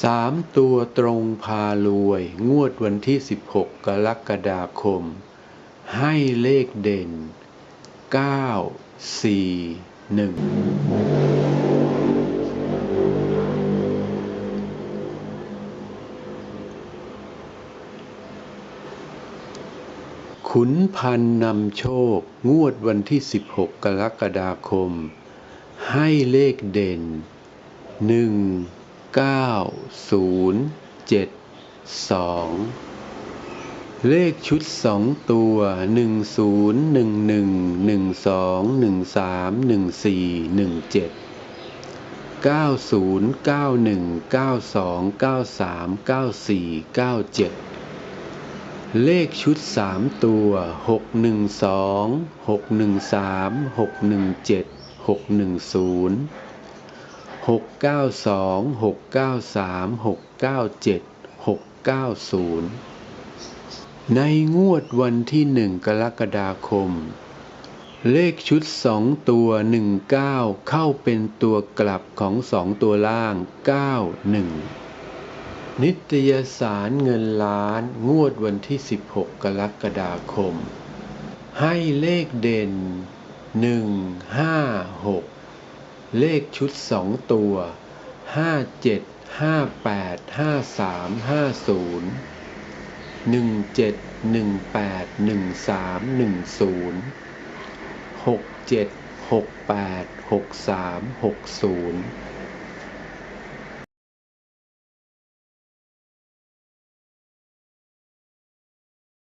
สามตัวตรงพารวย งวดวันที่ 16 กรกฎาคม ให้เลขเด่น 9 4 1 ขุนพันนำโชค งวดวันที่ 16 กรกฎาคม ให้เลขเด่นหนึ่ง เก้าศูนย์เจ็ดสองเลขชุดสองตัวหนึ่งศูนย์หนึ่งหนึ่งหนึ่งสองหนึ่งสามหนึ่งสี่หนึ่งเจ็ดเก้าศูนย์เก้าหนึ่งเก้าสองเก้าสามเก้าสี่เก้าเจ็ดเลขชุดสามตัวหกหนึ่งสองหกหนึ่งสามหกหนึ่งเจ็ดหกหนึ่งศูนย์ หกเก้าสองหกเก้าสามหกเก้าเจ็ดหกเก้าศูนย์ในงวดวันที่หนึ่งกรกฎาคม เลขชุดสองตัวหนึ่งเก้าเข้าเป็นตัวกลับของสองตัวล่างเก้าหนึ่งนิตยสารเงินล้านงวดวันที่ 16 กรกฎาคม ให้เลขเด่น 1 5 6 เลขชุดสองตัวห้าเจ็ดห้าแปดห้าสามห้าศูนย์หนึ่งเจ็ดหนึ่งแปดหนึ่งสามหนึ่งศูนย์หกเจ็ดหกแปดหกสามหกศูนย์